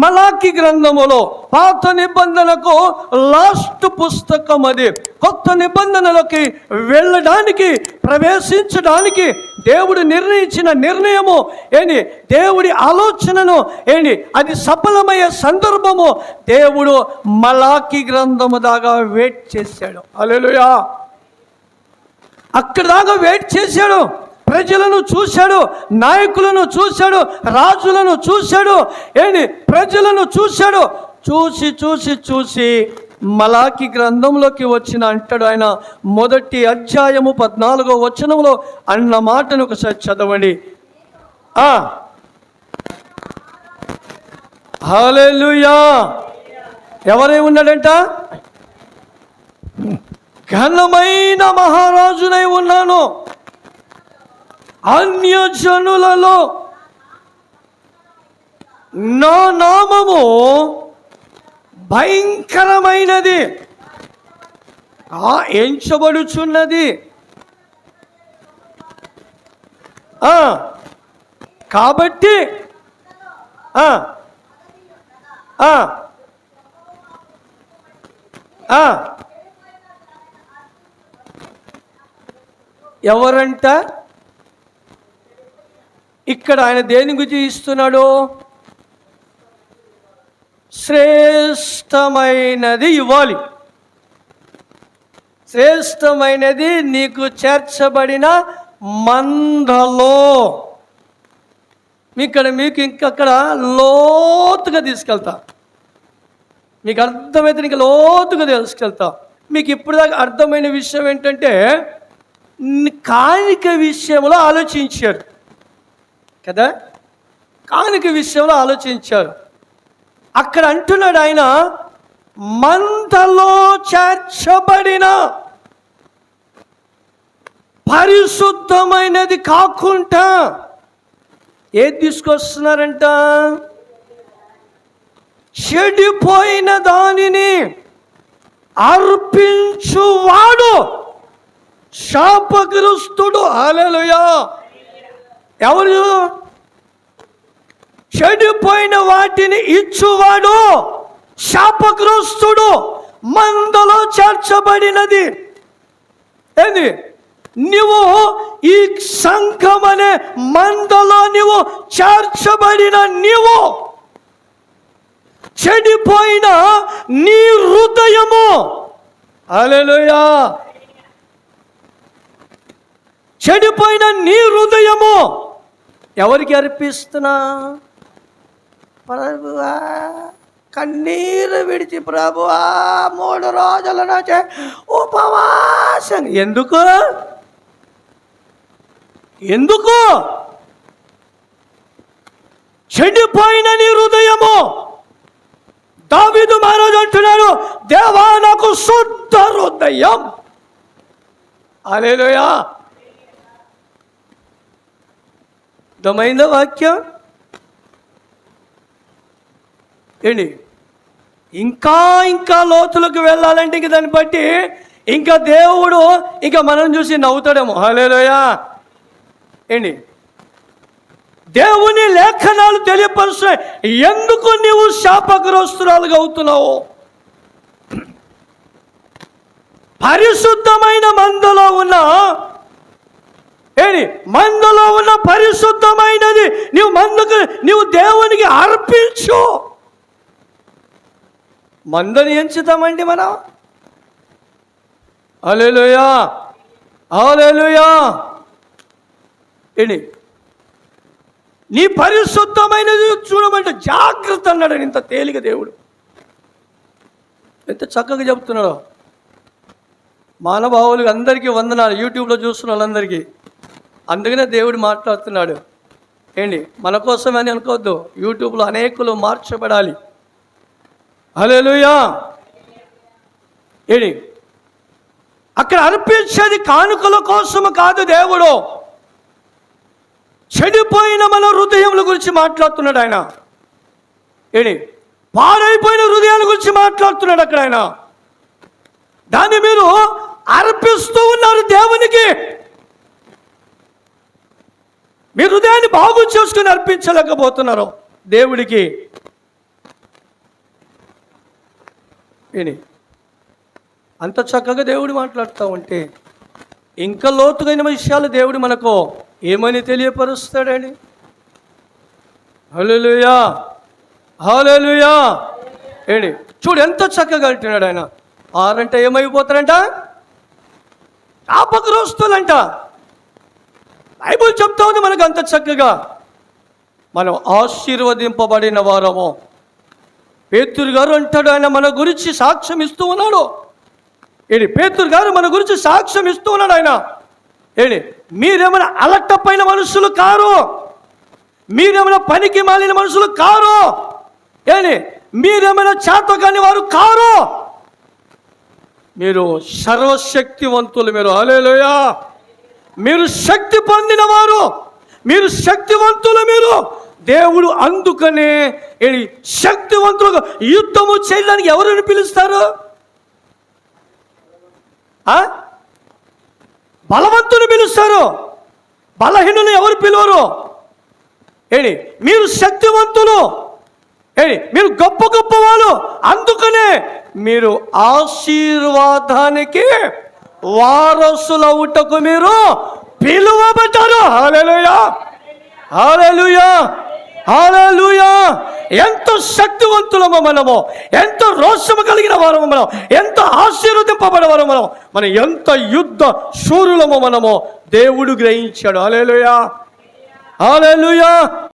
మలాకి గ్రంథములో పాత నిబంధనకు లాస్ట్ పుస్తకం అది. కొత్త నిబంధనలోకి వెళ్ళడానికి ప్రవేశించడానికి దేవుడు నిర్ణయించిన నిర్ణయము ఏంటి దేవుడి ఆలోచనను ఏంటి అది సఫలమయ్యే సందర్భము దేవుడు మలాకి గ్రంథము దాకా వెయిట్ చేశాడు. అలెలుయా అక్కడ దాకా వెయిట్ చేశాడు. ప్రజలను చూశాడు నాయకులను చూశాడు రాజులను చూశాడు ఏంటి ప్రజలను చూశాడు. చూసి చూసి చూసి మలాకి గ్రంథంలోకి వచ్చిన అంటాడు ఆయన. మొదటి అధ్యాయము పద్నాలుగో వచనంలో అన్న మాటను ఒకసారి చదవండి. ఆ. ఎవరై ఉన్నాడంట? ఘనమైన మహారాజునై ఉన్నాను. అన్యజనులలో నా నామము భయంకరమైనది. ఆ ఎంచబడుచున్నది. కాబట్టి ఎవరంట? ఇక్కడ ఆయన దేని గురించి ఇస్తున్నాడు? శ్రేష్టమైనది ఇవ్వాలి. శ్రేష్టమైనది నీకు చేర్చబడిన మందలో. ఇక్కడ మీకు ఇంకక్కడ లోతుగా తీసుకెళ్తా. మీకు అర్థమైతే నీకు లోతుగా తీసుకెళ్తా. మీకు ఇప్పుడు దాకా అర్థమైన విషయం ఏంటంటే కానిక విషయంలో ఆలోచించారు. కదా? కానుక విషయంలో ఆలోచించారు. అక్కడ అంటున్నాడు ఆయన మంతలో చేర్చబడిన పరిశుద్ధమైనది కాకుండా ఏది తీసుకొస్తున్నారంట? చెడిపోయిన దానిని అర్పించువాడు శాపగ్రస్తుడు. అలలుయా ఎవరు? చెడిపోయిన వాటిని ఇచ్చువాడు శాపగ్రస్తుడు మందలో చేర్చబడినది. ఏంది? నువ్వు ఈ సంఘం అనే మందలో నువ్వు చేర్చబడిన నీవు. చెడిపోయిన నీ హృదయము. అలెలుయా చెడిపోయిన నీ హృదయము. ఎవరికి అర్పిస్తున్నా? ప్రభువా కన్నీరు విడిచి ప్రభువా మూడు రోజుల నుంచి ఉపవాసం. ఎందుకు? ఎందుకు? చెడిపోయిన నీ హృదయము. దావిదు మహారాజు అంటున్నాడు దేవా నాకు శుద్ధ హృదయం. అలేలోయా అర్థమైందా వాక్యం? ఏంటి? ఇంకా ఇంకా లోతులకు వెళ్ళాలంటే ఇంక దాన్ని బట్టి ఇంకా దేవుడు ఇంకా మనం చూసి నవ్వుతాడేమో. హలేలోయా ఏంటి? దేవుని లేఖనాలు తెలియపరుస్తున్నాయి. ఎందుకు నీవు శాపగ్రస్తురాలుగా అవుతున్నావు? పరిశుద్ధమైన మందులో ఉన్న ఏది? మందులో ఉన్న పరిశుద్ధమైనది. నీవు మందుకు నీవు దేవునికి అర్పించు. మందని ఎంచుతామండి మనం. అలెలుయా అలెలుయా ఏంటి నీ పరిశుద్ధమైనది చూడమంటే జాగ్రత్త అన్నాడు ఇంత తేలిక దేవుడు. ఎంత చక్కగా చెబుతున్నాడు మానభావులకు అందరికీ వందనాలు. యూట్యూబ్లో చూస్తున్న వాళ్ళందరికీ. అందుకనే దేవుడు మాట్లాడుతున్నాడు. ఏంటి? మన కోసమే అని అనుకోవద్దు. యూట్యూబ్లో అనేకులు మార్చబడాలి. హలోయా ఏంటి? అక్కడ అర్పించేది కానుకల కోసము కాదు దేవుడు. చెడిపోయిన మన హృదయముల గురించి మాట్లాడుతున్నాడు ఆయన. ఏంటి? పాడైపోయిన హృదయాల గురించి మాట్లాడుతున్నాడు అక్కడ ఆయన. దాన్ని మీరు అర్పిస్తూ ఉన్నారు దేవునికి. మీ హృదయాన్ని బాగు చేసుకుని అర్పించలేకపోతున్నారు. దేవుడికి విని. అంత చక్కగా దేవుడు మాట్లాడుతూ ఉంటే ఇంకా లోతుగైన విషయాలు దేవుడు మనకు ఏమని తెలియపరుస్తాడండి? హల్లెలూయా! హల్లెలూయా! ఏడి చూడు ఎంత చక్కగా అంటున్నాడు ఆయన. ఆరంట ఏమైపోతారంట? శాపగ్రస్తులంట. బైబుల్ చెప్తా ఉంది మనకు అంత చక్కగా. మనం ఆశీర్వదింపబడిన వారము. పేతురు గారు అంటాడు ఆయన మన గురించి సాక్ష్యం ఇస్తూ ఉన్నాడు. ఏంటి పేతురు గారు మన గురించి సాక్ష్యం ఇస్తూ ఉన్నాడు ఆయన. ఏంటి మీరేమైనా అలట్టపైన మనుషులు కారు? మీరేమైనా పనికి మాలిన మనుషులు కారు? ఏంటి మీరేమైనా చేతకాని వారు కారు? మీరు సర్వశక్తివంతులు మీరు. అలేలోయా మీరు శక్తి పొందినవారు. మీరు శక్తివంతులు మీరు. దేవుడు అందుకనే శక్తివంతులు యుద్ధము చేయడానికి ఎవరిని పిలుస్తారు? బలవంతుని పిలుస్తారు. బలహీనులు ఎవరు పిలువరు? ఏడి మీరు శక్తివంతులు. ఏడి మీరు గొప్ప గొప్ప వాళ్ళు అందుకనే మీరు ఆశీర్వాదానికి వారసులవుటకు మీరు పిలువబడ్డారు. హాలెలూయా హాలెలూయా హాలెలూయా ఎంత శక్తివంతులమో మనము ఎంత రోషము కలిగిన వారము మనం ఎంత ఆశీర్వదింపబడే వారము మనం మనం ఎంత యుద్ధ శూరులము మనము దేవుడు గ్రహించాడు. Hallelujah hallelujah